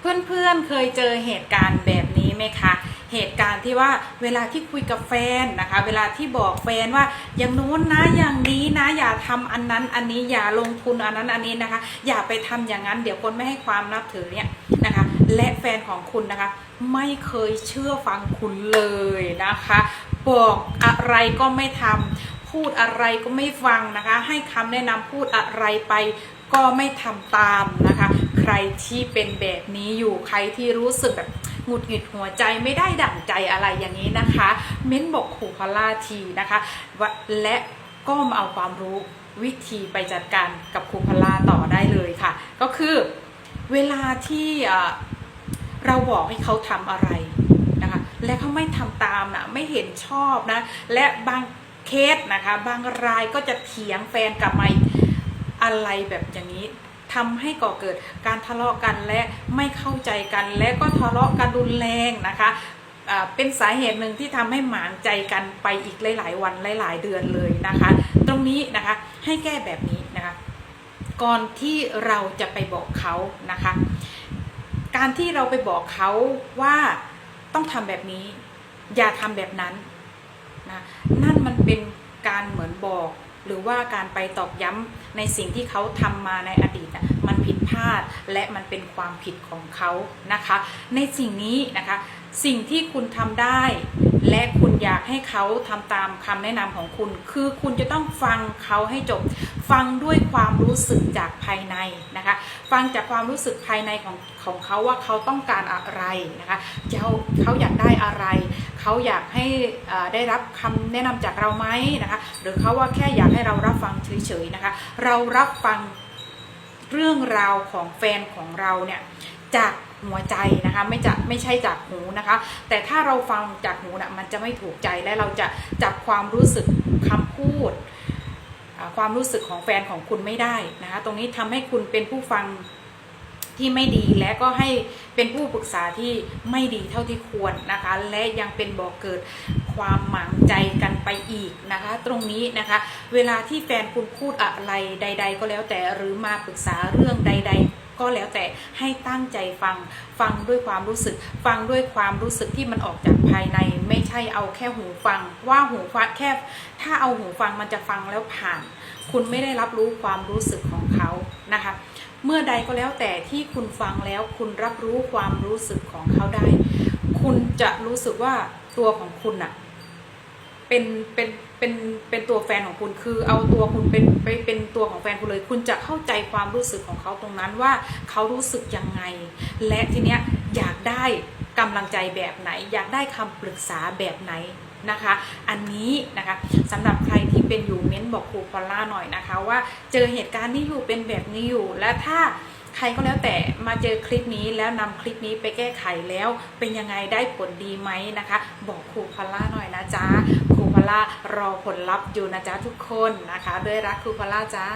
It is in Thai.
เพื่อนๆเคยเจอเหตุการณ์แบบนี้ไหมคะ เหตุการณ์ที่ว่าเวลาที่คุยกับแฟนนะคะ เวลาที่บอกแฟนว่าอย่างโน้นนะอย่างนี้นะอย่าทำอันนั้นอันนี้อย่าลงทุนอันนั้นอันนี้นะคะ อย่าไปทำอย่างนั้น เดี๋ยวคนไม่ให้ความนับถือเนี่ยนะคะ และแฟนของคุณนะคะ ไม่เคยเชื่อฟังคุณเลยนะคะ บอกอะไรก็ไม่ทำพูดอะไรก็ไม่ฟังนะคะ ให้คำแนะนำพูดอะไรไปก็ไม่ทำตามนะคะ รที่เป็นแบบนี้อยู่ใครที่รู้สึกแบบหงุดหงิดหัวใจไม่ได้ดั่งใจอะไรอย่างนี้นะคะ เม้นบอกครูพล่าทีนะคะและก็มาเอาความรู้วิธีไปจัดการกับครูพล่าต่อได้เลยค่ะ ก็คือเวลาที่เราบอกให้เขาทำอะไรนะคะ และเขาไม่ทำตามนะไม่เห็นชอบนะ และบางเคสนะคะ บางรายก็จะเถียงแฟนกลับมาอะไรแบบอย่างนี้ ทำให้ก่อเกิดการทะเลาะกันและไม่เข้าใจกัน และก็ทะเลาะกันรุนแรงนะคะเป็นสาเหตุหนึ่งที่ทำให้หมางใจกันไปอีกหลาย ๆ วันหลาย ๆ เดือนเลยนะคะ ตรงนี้นะคะให้แก้แบบนี้นะคะ ก่อนที่เราจะไปบอกเขานะคะ การที่เราไปบอกเขาว่าต้องทำแบบนี้ อย่าทำแบบนั้นนะนั่นมันเป็นการเหมือนบอก หรือว่าการไปตอกย้ำในสิ่งที่เขาทำมาในอดีตมันผิดพลาดและมันเป็นความผิดของเขานะคะ ในสิ่งนี้นะคะ สิ่งที่คุณทำได้ และคุณอยากให้เขาทำตามคำแนะนำของคุณ คือคุณจะต้องฟังเขาให้จบ ฟังด้วยความรู้สึกจากภายในนะคะ ฟังจากความรู้สึกภายในของของเขาว่าเขาต้องการอะไรนะคะเขาเขาอยากได้อะไร เขาอยากให้ได้รับคำแนะนำจากเราไหมนะคะ หรือเขาว่าแค่อยากให้เรารับฟังเฉยๆนะคะ เรารับฟังเรื่องราวของแฟนของเราเนี่ยจากหัวใจนะคะไม่จะไม่ใช่จากหูนะคะ แต่ถ้าเราฟังจากหูนะมันจะไม่ถูกใจและเราจะจับความรู้สึกคำพูด ความรู้สึกของแฟนของคุณไม่ได้นะคะ ตรงนี้ทำให้คุณเป็นผู้ฟัง ที่ไม่ดีและก็ให้เป็นผู้ปรึกษาที่ไม่ดีเท่าที่ควรนะคะ และยังเป็นบ่อกเกิดความหมางใจกันไปอีกนะคะ ตรงนี้นะคะ เวลาที่แฟนคุณพูดอะไรใด ๆ ก็แล้วแต่หรือมาปรึกษาเรื่องใด ๆก็แล้วแต่ให้ตั้งใจฟังฟังด้วยความรู้สึก ฟังด้วยความรู้สึกที่มันออกจากภายใน ไม่ใช่เอาแค่หูฟัง ว่าหูฟังแค่ ถ้าเอาหูฟังมันจะฟังแล้วผ่าน คุณไม่ได้รับรู้ความรู้สึกของเขานะคะ เมื่อใดก็แล้วแต่ที่คุณฟังแล้วคุณรับรู้ความรู้สึกของเขาได้ คุณจะรู้สึกว่าตัวของคุณอะเป็นเป็นเป็นเป็นตัวแฟนของคุณคือเอาตัวคุณเป็นไปเป็นตัวของแฟนคุณเลย คุณจะเข้าใจความรู้สึกของเขาตรงนั้นว่าเขารู้สึกยังไง และทีเนี้ยอยากได้กำลังใจแบบไหน อยากได้คำปรึกษาแบบไหนนะคะ อันนี้นะคะสำหรับใคร เป็นอยู่เม้นบอกครูพอลล่าหน่อยนะคะ ว่าเจอเหตุการณ์นี้อยู่เป็นแบบนี้อยู่ และถ้าใครก็แล้วแต่มาเจอคลิปนี้แล้วนำคลิปนี้ไปแก้ไขแล้วเป็นยังไงได้ผลดีไหมนะคะ บอกครูพอลล่าหน่อยนะจ๊ะครูพอลล่ารอผลลัพธ์อยู่นะจ๊ะทุกคนนะคะ ด้วยรักครูพอลล่าจ้า